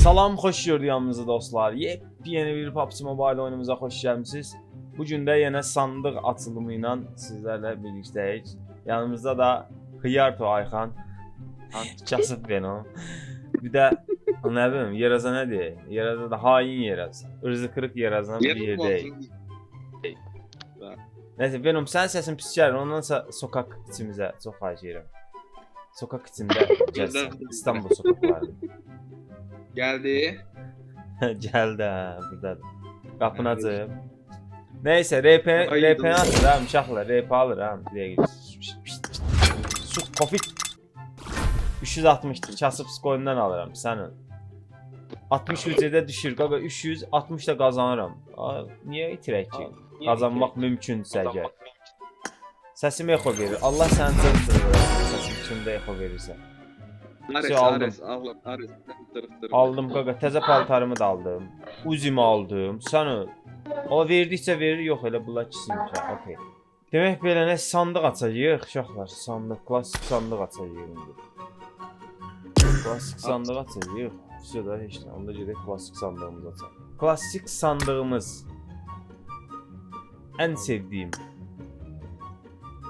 Salam, xoş gördük yanımızda dostlar. Yepyeni bir PUBG Mobile oyunumuza xoş gəlmisiniz. Bu gün də yenə sandıq açılımı ilə sizlərlə birlikdəyik. Yanımızda da Xiyarto Ayxan, Kasıb Venom. Bir də nə bilim, Yeraza nədir? Yeraza da hain Yeraz. Irzı qırıq Yerazdan bir yerdəyik. Neyse Venom sen sesin pis gəlir. Ondan sonra sokak içimizə çox xahiş edirəm. Sokak içində. İstanbul sokaklarında. Geldi. Gəldi ha, burdadır. Qapını açıb. Neyse RP Ay, RP atır ha uşaqlar RP alır ha bir dəqiqə. Su Covid 360 kasıb skoyundan alıram sənin. 60 ücrətə düşür qaqa 360 da qazanıram. Aa, niyə itirək ki? Qazanmaq mümkündürsə əgər. Səsim echo verir. Allah sənin canını səsim kimdə echo verirsə. Ares, şey aldım. Ares, aldım, Ares. Aldım kaka, teze paltarımı da aldım. Uzimi aldım, sanı. O verdikcə verir, yox elə bunlar kisimcə, okey. Demək belə nə sandıq açacağıq, uşaqlar, sandıq, klassik sandıq açacağıq indi. Klassik sandıq açacağıq. Vəsə də heç onda gedək klassik sandığımızı açaq. Klassik sandığımız ən sevdiyim.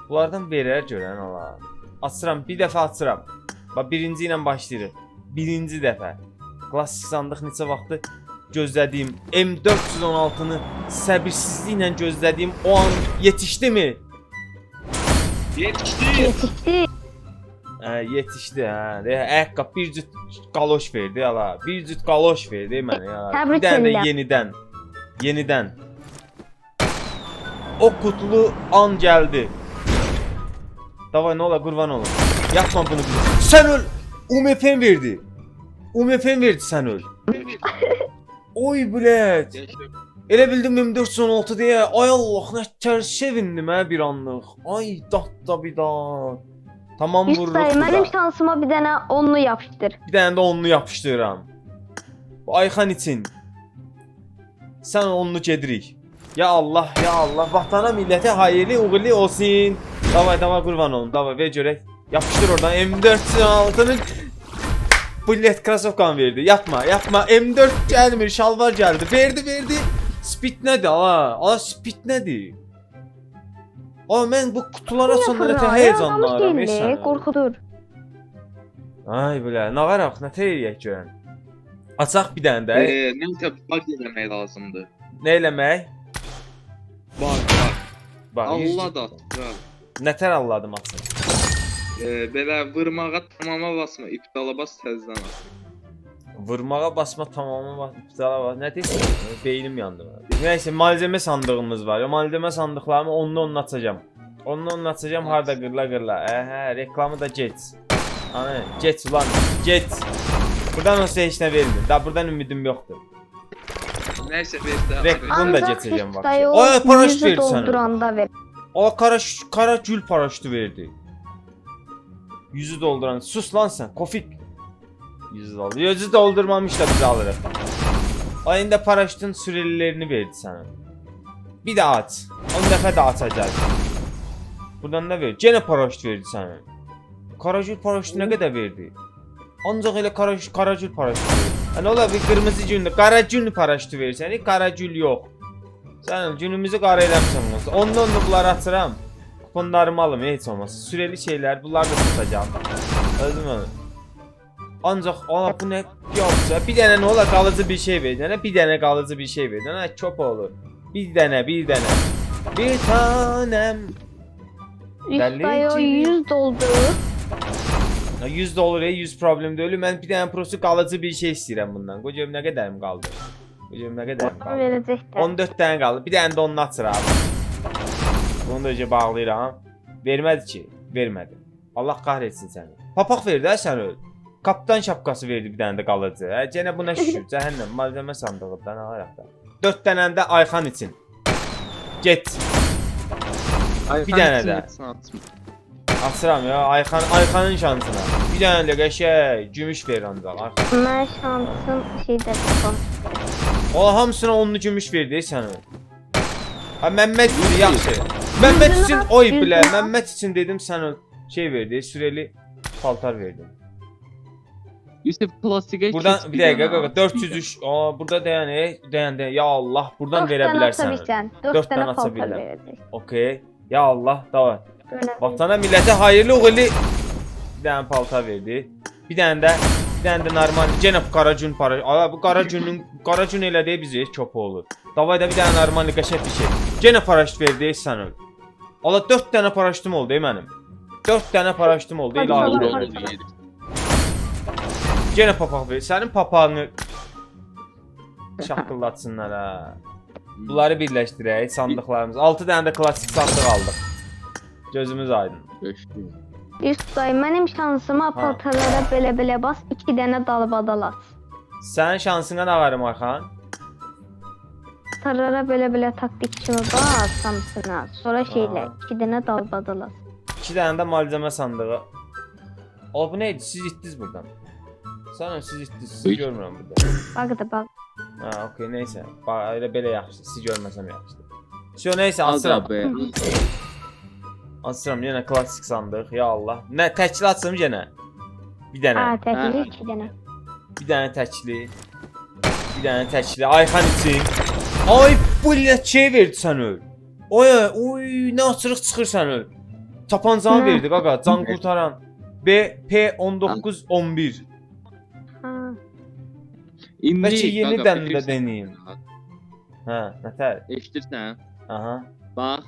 Bunlardan verər görən ala. Açıram, bir dəfə açıram. Bax birinci ilə başlayırıq. Birinci dəfə. Klassik sandıq neçə vaxtı gözlədiyim M416-nı səbirsizliklə gözlədiyim o an yetişdimi? Yetişti. Yetişdi. Hə, yetişdi hə. De, ayaqqabı bir cüt qaloş verdi ala. Bir cüt qaloş verdi mənə ya. Bir dənə də yenidən. Yenidən. O qutlu an gəldi. Davay nə ola qurban olum. Yapma bunu. bir- Sən öl. UMP verdi. UMP verdi sən öl. Oy bilet. Elə bildim M416 deyə. Ay Allah, nə tər sevindim hə bir anlıq. Ay datda bir dat. Tamam Yusuf vururuq. burada. benim şansıma bir tane onlu yapıştır. Bir dənə də onlu yapışdırıram. Bu Ayxan için. Sən onlu gedirik. Ya Allah, ya Allah. Vatana millətə hayırlı uğurlu olsun. Davay, davay qurban olum. Davay, ver görək. Yapışdır oradan M416-nın Bullet krasovkan verdi. Yapma, yapma. M4 gəlmir, şalvar gəldi. Verdi, verdi. Speed nədir ala? Ala speed nədir? Aa mən bu nətə heyecanlanıram. değil eşən. korkudur. Ay bilə, nə varaq, nə təyək görən. Açaq bir dənə də. Ee, neyse bak demek lazımdı. Nə eləmək? Bak bak. Bax, Allah da. Nətər alladım açın. Ee, belə vurmağa tamama basma, iptala bas təzdən at. Vurmağa basma tamamı bas, iptala bas. Nə deyirsən? Beynim yandı. Nəysə, malzemə sandığımız var. O malzemə sandıqlarımı onunla onunla açacağam. Onunla onunla açacağım Aç. harda qırla qırla. Əhə, reklamı da geç. Ana, geç ulan, geç. Buradan olsa heç nə vermir. Da buradan ümidim yoxdur. Neyse biz de Rek- Ares. Bunu da dayı şimdi. o paraşüt verdi sana. dolduranda ver. O kara kara gül paraşütü verdi. Yüzü dolduran. Sus lan sen. Kofik. Yüzü doldur. Yüzü doldurmamış da bizi alır. Ayında paraşütün sürelilerini verdi sana. Bir daha aç. 10 defa da açacak. Buradan ne verdi? Gene paraşüt verdi sana. Karacül paraşütü ne kadar verdi? Ancak elə kara, karacül paraşütü verdi. Ola bir kırmızı günlü, karacül paraşütü verirsen, karacül yok. Qara eləmişsən olsa. Ondan da bunları Kuponlarımı alım heç olmasa. Süreli şeylər bunları da satacağam. Özüm onu. Ancaq ana bu nə yoxsa bir dənə nə olar qalıcı bir şey ver. Dənə bir dənə qalıcı bir şey ver. Dənə çöp olur. Bir dənə, bir dənə. Bir tanem. Dayı o Delici. yüz doldu. Ya 100 dolar, 100 problem deyil. Mən bir dənə prosu qalıcı bir şey istəyirəm bundan. Qoyum nə qədərim qaldı? Qoyum nə qədərim qaldı? verecekler. 14 tane kaldı. Bir tane de onu açıram. Bunu da önce bağlayıram. Vermədi ki. Vermədi. Allah kahretsin səni. Papaq verdi ha sən öl. Kaptan şapkası verdi bir dənə də qalıcı. Hə, gene buna şükür. Cəhənnəm malzemə sandığından alaraq da. 4 dənə də Ayxan üçün. Get. Ayhan Bir tane için de. Açıram ya Ayxan Ayxanın şansına. Bir dənə də qəşəng gümüş verir ancaq. Ayxan. Bunlar şansın şeyde son. O hamısına onlu gümüş verdi sən öl. Ha Məmməd yaxşı. Məmməd üçün oy al. Məmməd üçün dedim öl. Şey verdi, süreli paltar verdim. Yusuf klasika Buradan bir dakika at. 403 aa burada dayanı dayandı ya Allah buradan 4 verə dənə bilərsən. atabilsən. 4 Dörd dənə dənə aça paltar bilirəm. verəcək. Okey. Ya Allah. Böyle. Vatana millete hayırlı uğurlu bir tane paltar verdi. Bir tane de bir tane de normal gene bu Karacun para. Aa bu Karacun'un Karacun elə deyə bizi Çopoğlu. Davay da bir tane normal qəşəng bir şey. Gene paraşüt verdi sen öl. Allah 4 tane paraşütüm oldu ey mənim. 4 tane paraşütüm oldu. Allah, oldu. Gene papaq ver. Sənin papağını şaqqıllatsınlar ha. Bunları birləşdirək sandıqlarımız. 6 dənə də klassik sandıq aldıq. Gözümüz aydın. Yusuf dayı mənim şansıma paltarlara belə-belə bas, 2 dənə dalbadal at. Sənin şansına nə varım Ayxan? Paltarlara belə-belə taktik kimi bas hamısına. Sonra şeylə, Aa. 2 dənə dalbadal at. 2 dənə də malzemə sandığı. O bu nə idi? Siz itdiniz buradan. Sən siz itdiniz. Sizi görmürəm burada. Bax da bax. Ha, okey, nəysə. Bax, elə belə yaxşı. Sizi görməsəm yaxşıdır. Şo nəysə, açıram. Be. Açıram yenə klassik sandıq. Ya Allah. Nə təkli açım yenə. Bir dənə. Ha, təkli Ha. 2 dənə. Bir dənə təkli. Bir dənə təkli. Ayxan üçün. Ay bu şey verdi sən öl. Oy, oy, nə açırıq çıxır sən öl. Tapancanı verdi qaqa, can qurtaran. B P19 11. Ha. İndi Bəlkə yenidən də deneyim. Hə, nətər? Eşidirsən? Aha. Bax,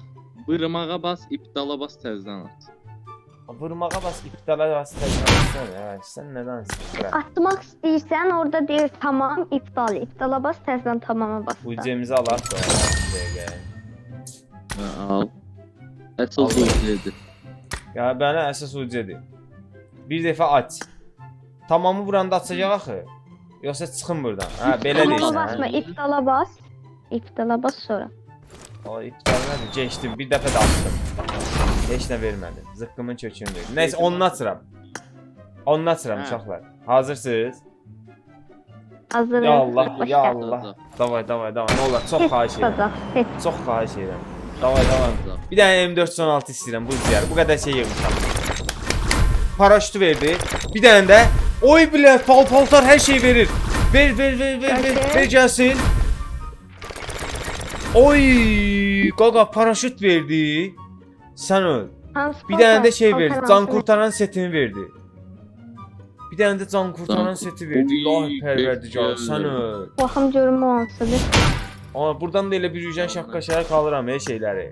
vırmağa bas, iptala bas təzədən at. Vurmağa bas, iptala bas, təcrübəsən. Hə, sən nədənsən? Atmaq istəyirsən, orada deyir tamam, iptal. İptala bas, təzədən tamama bas. Bu cemizi da. bir dəqiqə. Hə, al. Əsas Al. Ya mənə əsas ucedir. Bir dəfə aç. Tamamı buranda açacaq axı. Yoxsa çıxın burdan. Hə, belə Tamama deyirsən. basma, hə? iptala bas. İptala bas sonra. Ay, iptal nədir? Keçdim. Bir dəfə də açdım. Heç nə vermədi. Zıqqımın kökünü verdi. Açıram. Onu açıram Hə. uşaqlar. Hazırsınız? Hazır. Ya Allah, ya. Allah. Davay, davay, davay. Nə olar? Çox Tez xahiş edirəm. tutacaq, tez. Çox xahiş edirəm. Davay, davay. Bir dənə M416 istəyirəm bu ziyar. Bu qədər şey yığmışam. Paraşütü verdi. Bir dənə də Oy bilə, pal paltar hər şey verir. Ver, ver, ver, ver, ver, ver gəlsin. Oy, qaqa paraşüt verdi. Sən öl. Bir dənə paltar? də şey verdi. Can kurtaran setini verdi. Bir dənə də can kurtaran seti verdi. Pərverdigar, bekle. sən öl. Baxım görüm o hansıdır. Amma buradan da elə bir yüzən şapkaşara qalıram ey şeyləri.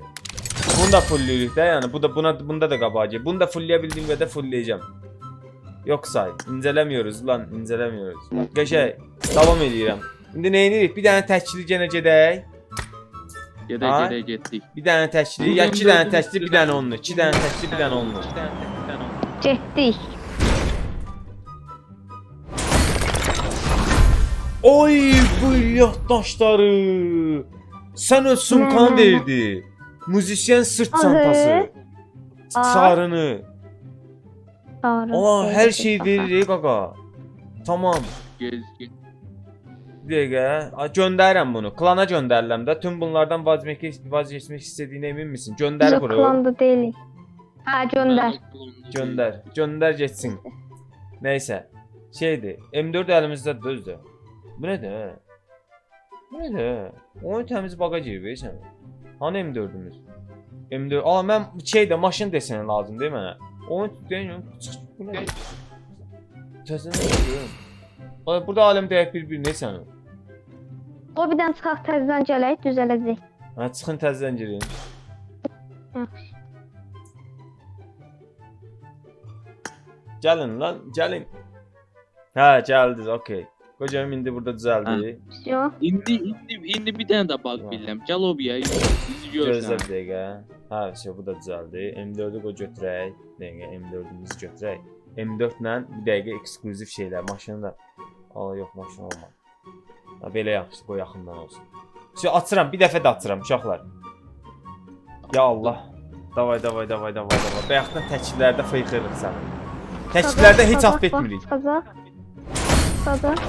Bunu da fullləyirik də, yəni bu da buna bunda da qabaqcı. Bunu da fullləyə bildiyim qədər fullləyəcəm. Yoxsa incələmiyoruz lan, incələmiyoruz. Qəşəng davam edirəm. İndi nə edirik? Bir dənə təkli yenə gedək. Gedə Ay. gedə getdik. Bir dənə təkli, ya iki dənə təkli, bir dənə onlu. İki dənə təkli, bir dənə onlu. Getdik. Oy bu yaddaşları. Sən öz sumkan Nə? verdi. Müzisyen sırt çantası. Aa. Sarını. Çağırın. Aa dedi, şey verir ey qaqa. Tamam. Gezgin. Bir Göndərirəm bunu. Klana göndərirəm də. Tüm bunlardan vazgeçmək vazgeçmək istədiyinə emin misin? Göndər Biz bura. klanda deyilik. Ha göndər. Göndər. Göndər getsin. Nəysə. Şeydir. M4 əlimizdə düzdür. Bu nədir? Bu nədir? Oyun təmiz baqa girib. Hani M4-ümüz? M4. Aa mən şeydə maşın deseni lazım deyil mənə. Oyun deyirəm. Bu nə? Ay burada aləm dəyək bir-birinə sən. O birdən çıxaq təzədən gələk, düzələcək. Hə çıxın təzədən girin. Yaxşı. Gəlin lan, gəlin. Hə, gəldiniz, okey. Qocam indi burada düzəldi. Yox. İndi indi indi bir dənə də bug bilirəm. Gəl o bir bizi Gözlə görsən. bir dəqiqə. Hə, şey bu da düzəldi. M4-ü qoy götürək. Dəqiqə M4-ümüzü götürək. M4 ilə bir dəqiqə ekskluziv şeylər, maşını da. Aa, yox, maşın olmadı. Ha, belə yaxşı, qoy yaxından olsun. Şey açıram, bir dəfə də açıram uşaqlar. Ya Allah. Davay, davay, davay, davay, davay. Bayaqdan təklərdə fıyxırıq sən. Təklərdə heç af etmirik. Çıxacaq. Çıxacaq.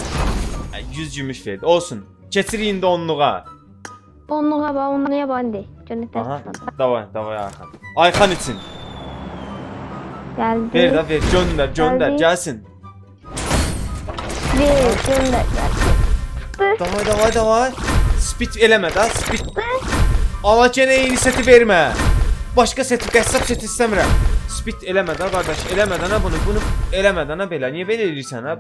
100 gümüş verdi. Olsun. Keçirik indi onluğa. Onluğa bax, onluğa bax indi. Görün Aha. Davay, davay Ayxan. Ayxan için. Gəldi. Ver də ver, göndər, göndər, gəlsin. Ver, gönder. Davay davay davay. Speed eləmə də, speed. Ala yenə eyni seti vermə. Başqa seti, qəssab seti istəmirəm. Speed eləmə də qardaş, eləmə də nə bunu, bunu eləmə də nə belə. Niyə belə edirsən ha?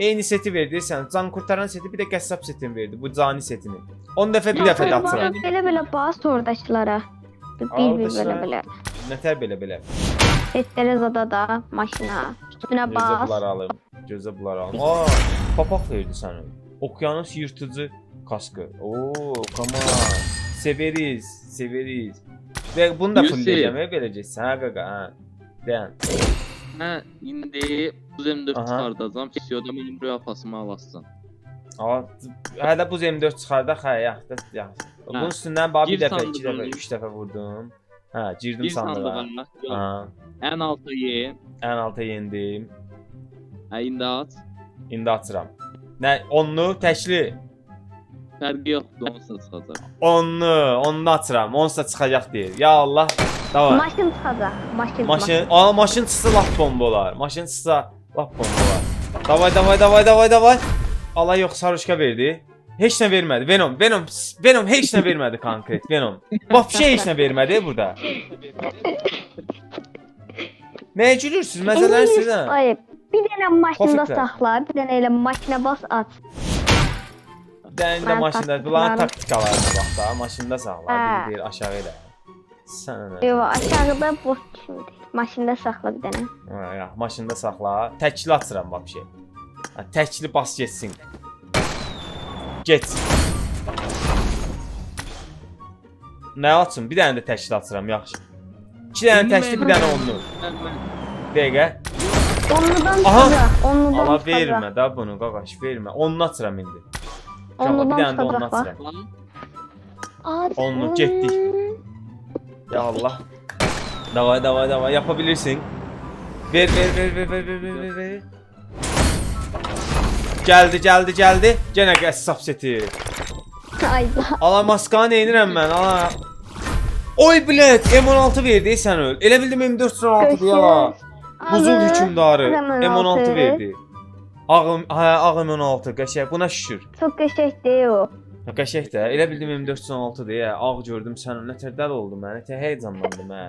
Eyni seti verdi sən. Can qurtaran seti bir də qəssab setini verdi. Bu cani setini. 10 dəfə bir dəfə də atıram. Belə belə bas oradakılara. Bir bir Oradakılara. belə belə. Nətər belə belə. Setlərə zada da maşına. Üstünə Gözə bas. bunları alım. Gözə bunları alım. Aa, papaq verdi sənə. Okyanus yırtıcı kaskı. Oo, come on. Severiz, severiz. Və bunu da Yusuf. fulləyəcəm, verəcəksən ha qaqa, ha. Dayan. Hə, indi bu M4 Aha. çıxardacam. Fisioda mənim rüyafasımı alasın. Aa, hələ bu M4 çıxardaq, hə, yaxşı, yaxşı. Bunun üstündən bax bir Gir dəfə, iki dəfə, üç dəfə vurdum. Hə, girdim Bir sandığa. sandığa. Yox, Ha, Ən ən alta yendim. Hə, indi at. İndi açıram. Nə, onlu, təkli. Fərqi yoxdur, onsuz çıxacaq. Onlu, onlu açıram. Onsa çıxacaq deyir. Ya Allah. Davay. Maşın çıxacaq. Maşın. Maşın, aa maşın çıxsa lap bomba olar. Maşın çıxsa lap bomba olar. Davay, davay, davay, davay, davay. Allah yox, sarışqa verdi. Heç nə vermədi. Venom, Venom, Venom heç nə vermədi konkret. Venom. Vapşe heç nə vermədi burada. Nəyə gülürsüz? Məzələrsiniz ha? Ayıb. Bir dənə maşında Kofiklər. saxla, bir dənə elə maşına bas at. Dənində Mən maşında, taktikalarım- bunların taktikalarına bax da, maşında saxla, Hə. bir deyir aşağı elə. Sənə nə? Yox, aşağıda boş düşmür. Maşında saxla bir dənə. Ha, ya, maşında saxla. Təkli açıram vapşe. Ha, təkli bas getsin. Get. Nə açım? Bir dənə də təkli açıram, yaxşı. 2 dənə təkli, bir dənə onlu. Dəqiqə. Onludan Aha! kaza. Onludan Ama verme da bunu qaqaş verme. Onunla atıram indi. Qaqa bir Onludan dənə də atıram. Onlu, getdik. Ya Allah. Davay davay davay yapabilirsin. Ver ver ver ver ver ver ver ver. ver. Gəldi, gəldi, gəldi. Yenə qəssab seti. Hayda. Ala maskanı eynirəm mən, ala. Oy bilet, M16 verdi sən öl. Elə bildim M4 16 ya. Görüşürüz. Buzul hökmdarı M16 M16 verdi. Ağım, hə, ağ M16 qəşəng. Buna şükür. Çox qəşəng deyil o. Ha, Qəşəng də. Elə bildim M416 deyə. Ağ gördüm sən. Nətər dəli oldum mən. Nətər heyecanlandım hə.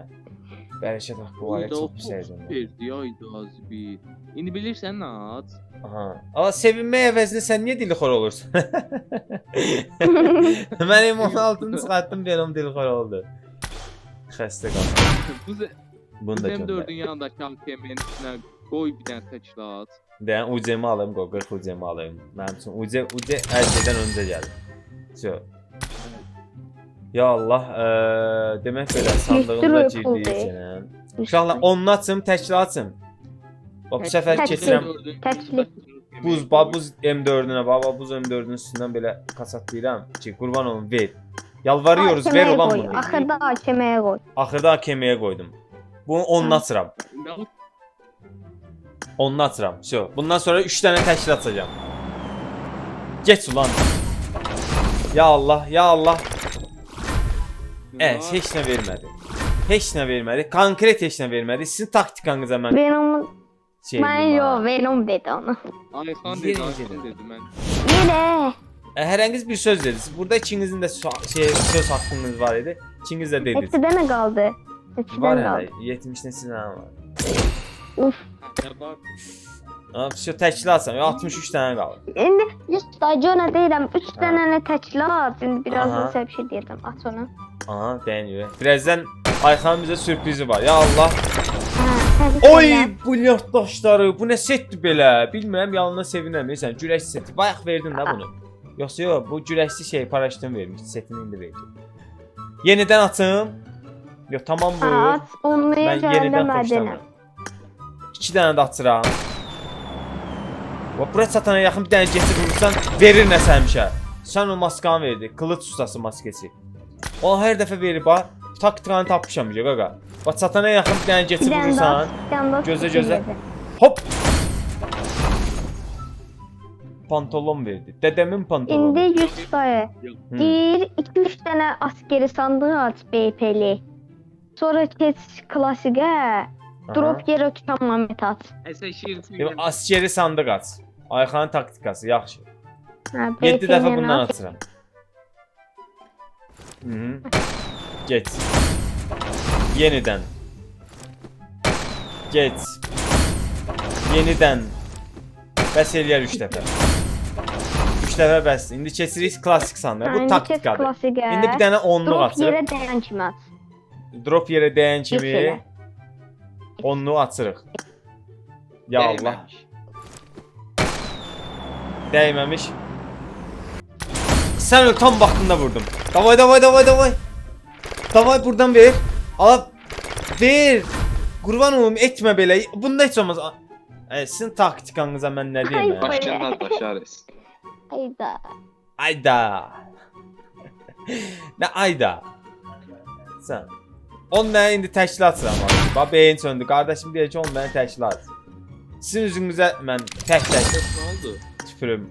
Bərəkət haqqı var. Çox pis post heyecanlandım. verdi, ayda az bir. İndi bilirsən nə at? Aha. Amma sevinmək əvəzinə sən niyə dilxor olursan? mən M16-nı çıxartdım, benim dilxor oldu. Xəstə qaldım. Bunu bu da M4-ün göndər. yanındakı AKM-nin üstünə qoy bir dənə təklat. Dən UC-mi alayım, qoy 40 UC-mi alayım. Mənim üçün UC UC hər şeydən öncə gəlir. So. Ya Allah, eee demək belə sandığımda deyil. üçün. Uşaqlar onu açım, təkli açım. Bax bu səfər keçirəm. Təkli. Buz, ba, buz M4-ünə, baba buz M4-ün üstündən belə kasatlayıram ki, qurban olum ver. Yalvarıyoruz, ver olan bunu. Axırda AKM-yə qoy. Axırda AKM-yə qoydum. Bu ondan sıram. Ondan sıram. Şu. Bundan sonra 3 tane teşhir atacağım. Geç ulan. Ya Allah ya Allah. Evet hiç ne vermedi. Hiç ne vermedi. Konkret hiç ne vermedi. Sizin taktikanız hemen. Ben onu... Şey, ben yo Venom dedi onu. Ayhan dedi, Ayhan dedi ben. Yine. E, herhangi bir söz dediniz. Burada Çingiz'in de şey, söz hakkınız var idi. Çingiz de dedi. Etti deme kaldı. Var qaldı? hələ 70 neçə dənə var. Uf. Ha, şu təkli açsam, 63 dənə qalır. İndi 100 stadiona deyirəm, 3 Ha. dənə təklat. İndi birazdan Aha. sizə bir şey deyirəm. Aç onu. Aha, dəniyor. Birazdan Ayxan bizə sürprizi var. Ya Allah. Hə, Oy, ki. bu yaddaşları, bu nə setdir belə? Bilmirəm, yalnız sevinəm. Sən güləş seti. Bayaq verdin də bunu. Yoxsa yox, bu güləşli şey paraşütdən vermiş. Setini indi verəcək. Yenidən açım. Ya tamam bu. Saat onlaya ben yeniden hoşlanmıyorum. İki tane de atıram. Bura satana yaxın bir dənə getir vurursan, verir nəsə həmişə. Sən şey. o maskanı verdi, qılıq ustası maskesi. O hər dəfə verir, bax, taktikanı tapmışam ya qaqa. Bax satana yaxın bir dənə getir vurursan, gözlə gözlə. Hop! Pantolon verdi. Dedemin pantolonu. İndi 100 payı. Hmm. Deyir 2-3 dənə askeri sandığı aç BP'li. Sonra keç klasikə. Drop yerə tutan mamet aç. Əsə şirfi. Demək, askeri sandıq aç. Ayxanın taktikası yaxşı. Ha, 7 BP dəfə bundan at. atıram. Mhm. Geç. Yeniden. Geç. Yeniden. Bəs eləyər 3 dəfə. 3 dəfə bəs. İndi keçirik klassik sandığa. Bu kes taktikadır. İndi bir dənə onluq Drop açırıq. yerə dəyən kimi at. Drop yerə dəyən Heç kimi onluğu açırıq. Ya Allah. Dəyməmiş. Dəyməmiş. Sən öl tam vaxtında vurdum. Davay davay davay davay. Davay buradan ver. Al. Ver. Qurban olum etmə belə. Bunda heç olmaz. Ə, sizin taktikanıza mən nə deyim? Ay, hə? Başına daşarız. Hayda. Ayda. nə ayda? Sən. 10 dənə indi təşkilat sıram. Bax beyin söndü. Qardaşım deyir ki 10 dənə təşkilat. Sizin üzünüzə mən tək-tək Ne oldu? tüpürüm.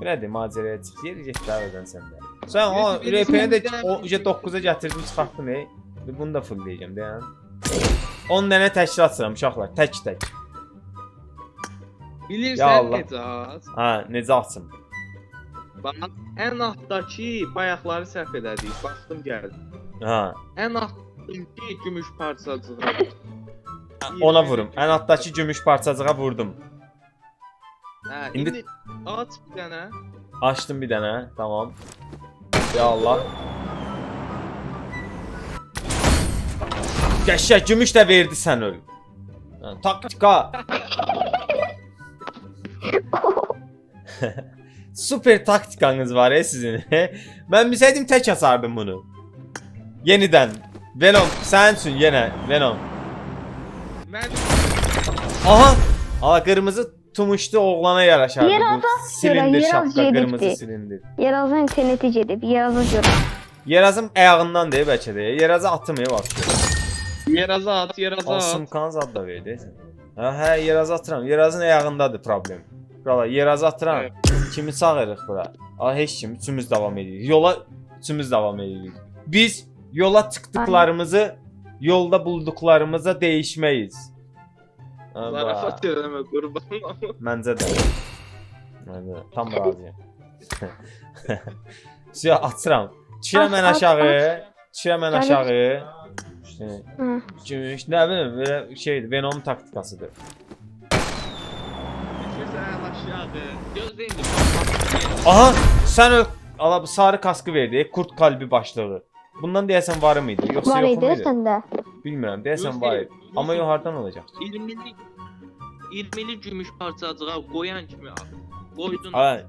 Bu nədir macəraya çıx. Yeri get davədən səndə. Sən o RP-yə də bir dənə- o uca 9-a gətirdim çıxartdım ey. Bunu da fullləyəcəm deyən. 10 dənə təşkilat sıram uşaqlar, tək-tək. Bilirsən? Ha, necə açım? Bax, ən altdakı bayaqları səhv elədik. Baxdım gəldi. Ha, Ən altdakı gümüş parçacığı. ona vurum. Ən altdakı gümüş parçacığa vurdum. Hə, İndi- indi aç bir dənə. Açdım bir dənə, tamam. Ya Allah. Qəşəng gümüş də verdi sən öl. Taktika. Super taktikanız var ya sizin. Mən bilsəydim tək açardım bunu. Yenidən. Venom, üçün yenə Venom. Mən Aha! Ala qırmızı tumuşlu oğlana yaraşardı Yer bu silindir yer şapka, az qırmızı gedibdi. silindir. Yerazın interneti gedib, Yerazı görə. Yerazım ayağından deyib bəlkə də. Yerazı atmıyor vəbşi. Yerazı at, yerazı at. Asımkanız ad da verdi. Hə, hə, Yerazı atıram. Yerazın ayağındadır problem. Qala Yerazı atıram. Kimi çağırırıq bura? A heç kim, üçümüz davam edirik. Yola üçümüz davam edirik. Biz yola çıxdıqlarımızı, yolda. Ha, bax. Zarafat eləmə qurban. Məncə də. Məncə də. Tam razıyam. Suya açıram. Düşürəm mən At, at, aşağı. Mən Gəlir. aşağı. Hı. gümüş, nə bilim, belə şeydir, Venom taktikasıdır. Gözleyin de. Aha, sən ö ala bu sarı kaskı verdi, kurt kalbi başlığı. Bundan deyəsən var mıydı, yoxsa Var yox idi muydu? səndə. Bilmirəm, deyəsən var idi. Amma yox hardan olacaq? 20'lik 20'lik gümüş parçacığa koyan kimi at. Koydun. Ay.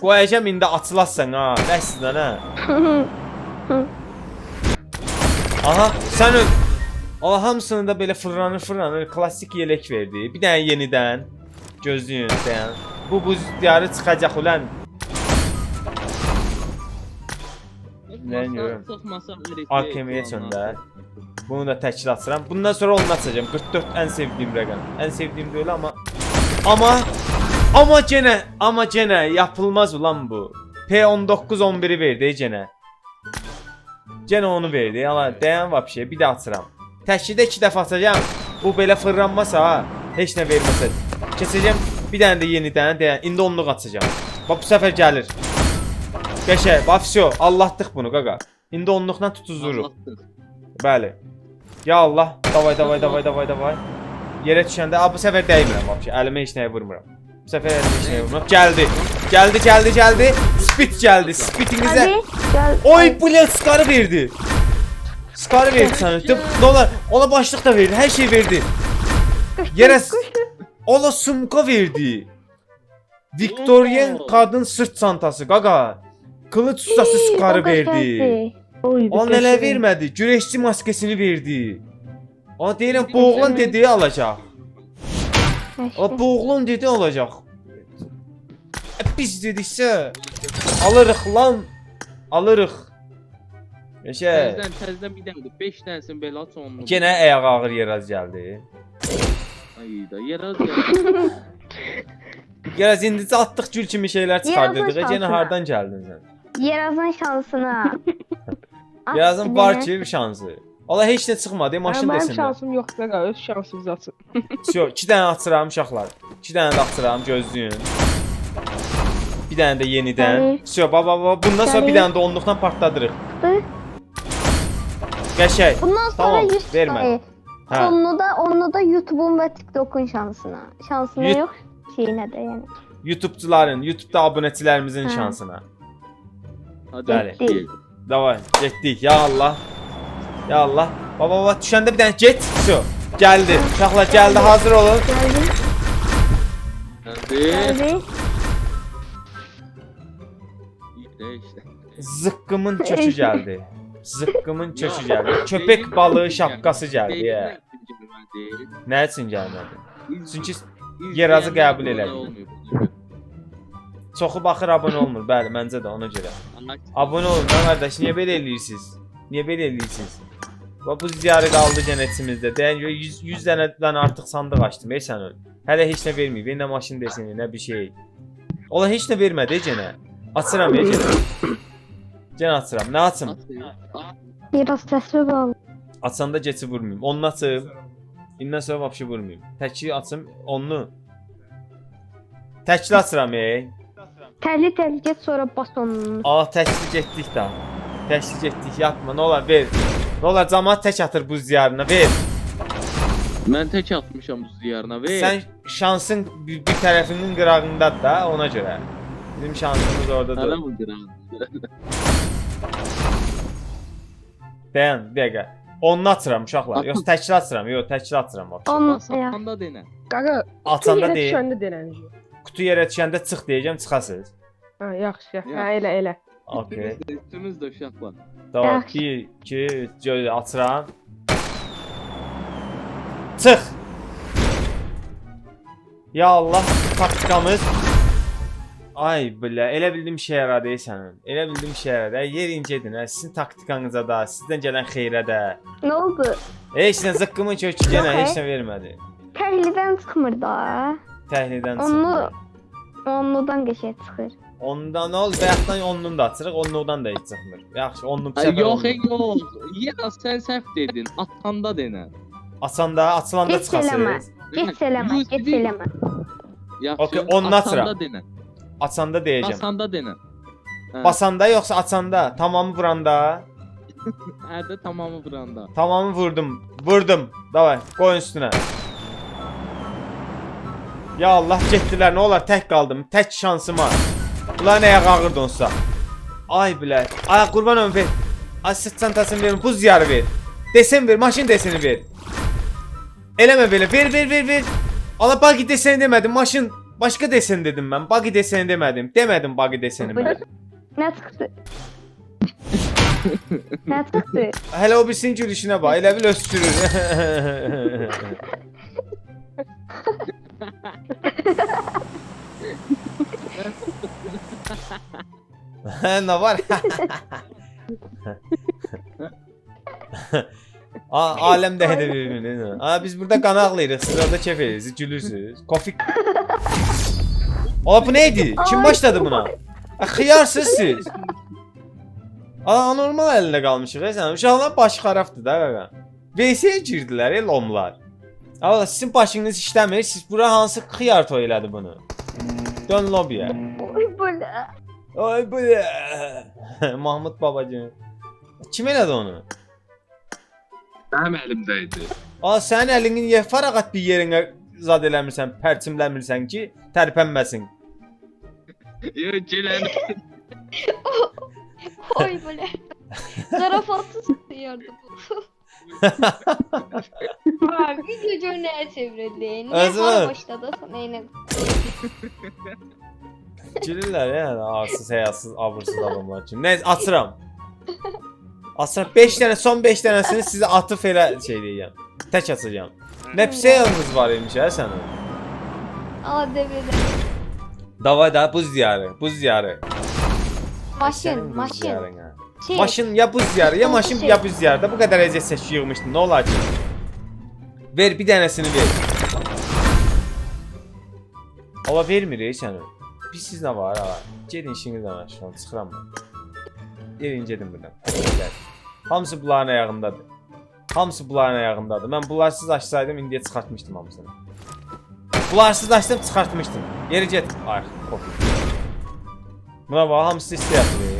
Qoyacam indi açılasan ha. Bəsdən ha. Aha, sən öl. Allah hamısını da belə fırlanır fırlanır klassik yelek verdi. Bir dənə yenidən gözləyin dayan. Bu buz diyarı çıxacaq ulan. Sıxmasa AKM-yə söndər. Bunu da təkil açıram. Bundan sonra onu açacağım. 44 ən sevdiyim rəqəm. Ən sevdiyim deyil amma amma amma genə amma genə yapılmaz ulan bu. P19 11'i verdi genə. Genə onu verdi. Amma dayan vəbşə bir də açıram. Təklidə 2 dəfə açacağam. Bu belə fırlanmasa ha, heç nə verməsə. Keçəcəm bir dənə də yenidən dayan. İndi onluq açacağam. Bax bu səfər gəlir. Qəşəng. Bax vəsyo, Allahdıq bunu qaqa. İndi onluqla tutuzuruq. Bəli. Ya Allah, davay davay davay davay davay. Yerə düşəndə, a bu səfər dəymirəm vəbşə. Əlimə heç nəyə vurmuram. Bu səfər əlimə heç nəyə vurmuram. Gəldi. Gəldi, gəldi, gəldi. Spit gəldi. Spitinizə. Oy, ne skarı verdi. Skarı verdi sana. Tıp, dolar. Ona başlık da verdi. Her şey verdi. Yere Ona sumka verdi. Victorian kadın sırt çantası gaga. Kılıç ustası skarı verdi. O neler vermedi? Güreşçi maskesini verdi. O deyirəm bu oğlan dediyi alacaq. O bu oğlan dedi alacaq. E, Biz dediksə alırıq lan. Alırıq. Yaşa. Təzdən təzdən bir dənə 5 dənəsin belə aç onu. Yenə ayaq ağır yeraz gəldi. Ayda yaraz ya. Yeraz indicə atdıq gül kimi şeylər çıxardırdıq. Yenə hardan gəldin sən? Yerazın şansına. At Yerazın bir şansı. Allah heç nə çıxmadı. Maşın Mənim desin. şansım yoxdur, qaqa, öz şansınız açın. Syo, 2 dənə açıram uşaqlar. 2 dənə də açıram, gözləyin. Bir dənə də yenidən. Bəli. Syo, baba, baba, bundan sonra bir Bəli. dənə də onluqdan partladırıq. Dı. Qəşəng. Bundan sonra Tamam, 100 vermə. Hə. Onu da onu da YouTube'un ve TikTok'un şansına. Şansına Yut- yok. Şeyine de yani. YouTubeçuların, YouTube'da abunəçilərimizin Hə. şansına. Hadi. Davay, getdik. Ya Allah. Ya Allah. Baba, baba, düşəndə bir dənə get. Syo. Gəldi. Uşaqlar gəldi, hazır olun. Geldi. Hadi. Geldi. İşte işte. Zıqqımın kökü gəldi. Zıqqımın kökü gəldi. Köpək balığı şapkası gəldi. ya. Nə üçün gəlmədi? Çünki Yerazı qəbul elədi. Çoxu baxır abunə olmur. Bəli, məncə də ona görə. Abunə olun da qardaş, niyə belə eləyirsiniz? Niyə belə eləyirsiniz? Və bu ziyarə qaldı yenə içimizdə. Deyən 100 100 dənədən artıq sandıq açdım. Ey sən öl. Hələ heç nə verməyib. Nə maşın desin, nə bir şey. Ola heç nə vermədi yenə. Açıram ya yenə. Yenə açıram. Nə açım? Biraz sesli bağlı. Açanda keçi vurmayım. Onu açım. İndən sonra vəbşi vurmayım. Təki açım, onu. Təkli açıram ey. Terli terli get sonra bas onu. Aa təkli getdik də. Təkli getdik. Yapma, nə olar ver. Nə olar cəmaət tək atır buz diyarına, ver. Mən tək atmışam bu diyarına ve Sən şansın bir, bir tərəfinin qırağındadır da, ona görə. Bizim şansımız oradadır. Hələ bu qıran. Dayan, bir dəqiqə. Onu açıram uşaqlar. Yox, təkli açıram. Yox, təkli açıram vəbşi. On ya. Basanda denə. Qaqa, Açanda yerə deyil. düşəndə denənci. Qutu yerə düşəndə çıx deyəcəm, çıxasınız. Hə, yaxşı. Yaxşı. Hə, elə, elə. Okay. Üstümüzdə, üstümüzdə uşaqlar. Tamam. Yaxşı. 1 2 3 gözlə açıram. Çıx. Ya Allah, taktikamız. Ay bilə, elə bildim şey yaradı sənin. Elə bildim şey yaradı. Yerincə edin, hə. Sizin taktikanıza da, sizdən gələn xeyrə də. Ne oldu? Heç nə zıqqımın kökü yenə heç e. nə vermədi. Terliden çıkmır da. Təhlildən Onu çıxmır. onludan geçe çıkır. Ondan ol, bayaqdan onunun da açırıq, onluqdan da heç çıxmır. Yaxşı, onluq bu Ay, səfər yox, ey, yox. Ya sən səhv dedin. Atanda denə. Açanda, açılanda Heç eləmə. çıxasınız. Geç eleme, Yüz geç bir- eleme. Yaxşı. Okey, ondan atanda atıram. denə. Açanda deyəcəm. Basanda denə. Hə. Basanda yoxsa açanda, tamamı vuranda. Hərdə tamamı vuranda. Tamamı vurdum. Vurdum. Davay, qoyun üstünə. Ya Allah, getdilər. Nə olar, tək qaldım. Tək şansıma. Ulan nəyə qağırdı onsa? Ay bilə. Ay qurban olum ver. Ay sırt çantasını verin, buz yarı ver. Desen ver, maşın deseni ver. Eləmə belə. Ver, ver, ver, ver. Allah buggy deseni demədim, maşın başqa desen dedim mən. Buggy deseni demədim. Demədim buggy deseni mən. Ne çıktı? ne çıktı? Hələ o birisinin gülüşünə bax, elə bil öskürür. Nə var? A, aləm də hədə bir-birini. A, biz burada orada kef edirsiniz, gülürsünüz. Kofik. Ola bu neydi? Kim başladı buna? A, xiyarsız siz. A, anormal əlində qalmışıq, e sən. Başı xarabdır da, qaqa. Girdilər, el omlar. Allah sizin başınız işləmir, siz bura hansı xiyar toy elədi bunu? Dön lobiyə. Oy böyle. Ay bu ne? Mahmud babacığım. Kim elədi onu? Mənim əlimdə idi. Aa sənin əlini niyə fərağat bir yerinə zad eləmirsən, pərçimləmirsən ki, tərpənməsin. Yox, gələn Oy böyle. Zarafatsız diyordu bu. Video neye çevrildi? Niye Özür. var başladı sana yine? Gülürlər ya, arsız, həyasız, abırsız adamlar kimi. Nə açıram. Açıram 5 dənə, son 5 dənəsini sizə atıb elə şey deyəcəm. Tək açacağam. Nə pis yalnız var imiş hə sənin. Aa devre. Davay da buz diyarı, buz diyarı. Maşın, Sənin Şey, Maşın ya buz diyarı, ya maşın şey. ya buz diyarı. Da bu qədər əziyyət çəkib yığmışdın. Nə olar ki? Ver bir dənəsini ver. Amma vermir ey səni. Bir siz nə var ha? Gedin işinizə məşğul çıxıram mən. Gedin gedin buradan. Hamısı bunların ayağındadır. Hamısı bunların ayağındadır. Mən bunlarsız açsaydım indiyə çıxartmışdım hamısını. Bunlarsız açdım çıxartmışdım. Geri get. Ay, kopya. Buna bax, hamısı istəyir.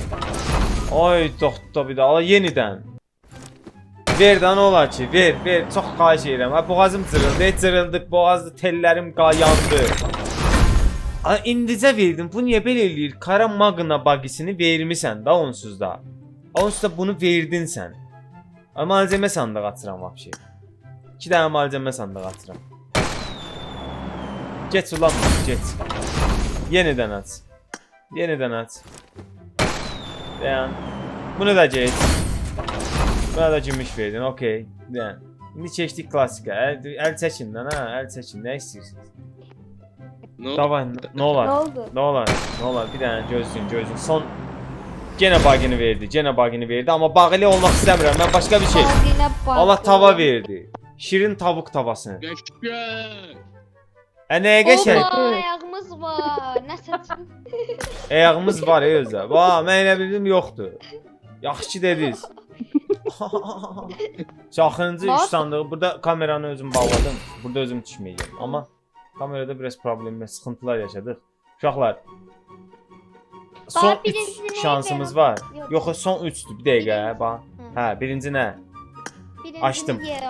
Ay, doktor bir də ala yenidən. Ver də nə olar ki? Ver, ver. Çox xahiş edirəm. Ha boğazım cırıldı, heç cırıldı, boğazlı tellərim qayandı. Ay indicə verdim. Bu niyə belə eləyir? Kara Magna bagisini vermisən da onsuz da. Onsuz da bunu verdin sən. Ay malzemə sandığı açıram vəbşi. 2 dənə malzemə sandığı açıram. Geç ulan, geç. Yenidən aç. Yenidən aç. Dayan. Bunu da geç. Buna da gümüş verdin, okey. Dayan. İndi keçdik klasika. Əl, əl çəkin lan ha, əl çəkin. Nə istəyirsiniz? Nə oldu? Davay, Ne olar? oldu? Nə olar? Nə olar? Bir dənə gözləyin, gözləyin. Son Genə bagini verdi, genə bagini verdi, amma bağlı olmaq istəmirəm. Mən başqa bir şey. Allah tava verdi. Şirin tavuk tavasını. Qəşəng. Ə nəyə qəşəng? Ayağımız var. Nəsə Ayağımız var ey özə. Va, mən elə bildim yoxdur. Yaxşı dediniz. Var. üç sandığı. Burada kameranı özüm bağladım. Burada özüm düşməyəcəm. Amma kamerada biraz problemlər, sıxıntılar yaşadıq. Uşaqlar. Son Daha 3 birinci neydi? şansımız var. Yok. Yox, son 3'dür. Bir dəqiqə, bax. Hə, birinci nə? Birincini Açtım. yer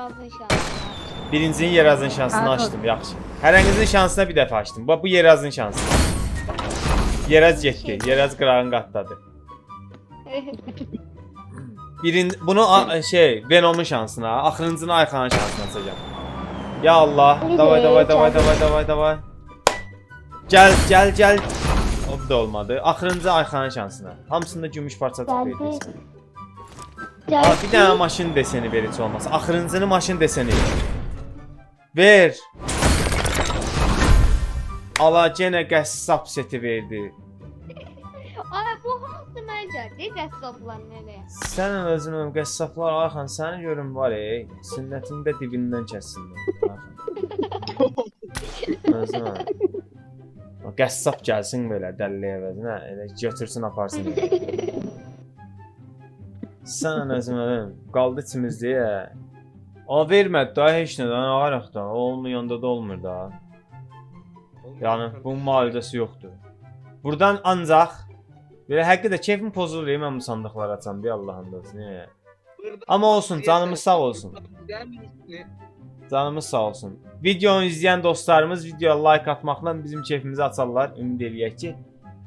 Birincinin yerazın şansını Pardon. açdım, yaxşı. Hərəngizin şansına bir dəfə açdım. Bax bu yerazın şansı. Yeraz getdi. Yeraz qırağın qatdadır. Birin bunu a- şey Venom'un şansına, axırıncını Ayxanın şansına açacağam. Ya Allah, davay davay davay davay davay davay. Gəl, gəl, gəl. O da olmadı. Axırıncı Ayxanın şansına. Hamısında gümüş parça Gəldi. çıxdı. Gel. Aa, bir dənə maşın deseni ver heç olmasa. Axırıncını maşın deseni. Ver. Ala yenə qəssab seti verdi. Ay bu hansı məcəldə qəssablar nereye? Sən özün o qəssablar Ayxan səni görüm var ey. Sünnətini də dibindən kəssinlər. Ayxan. Özün o. Qəssab gəlsin belə dəlli əvəzinə, elə götürsün aparsın. Sən özün ölüm. Qaldı içimizdə. O vermədi daha heç nədən ağarıq da. O olmayanda da olmur da. Yəni bunun müalicəsi yoxdur. Burdan ancaq belə həqiqətən keyfim pozulur mən bu sandıqları açam deyə Allahın olsun. Amma olsun, canımız sağ olsun. Canımız sağ olsun. Videonu izləyən dostlarımız videoya like atmaqla bizim keyfimizi açarlar. Ümid eləyək ki,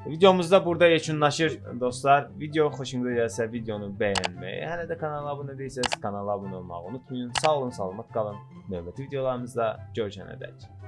videomuz da burada yekunlaşır dostlar. Video xoşunuza gəlsə videonu bəyənməyi, hələ də kanala abunə değilsəniz kanala abunə olmağı unutmayın. Sağ olun, salamat qalın. Növbəti videolarımızda görüşənədək.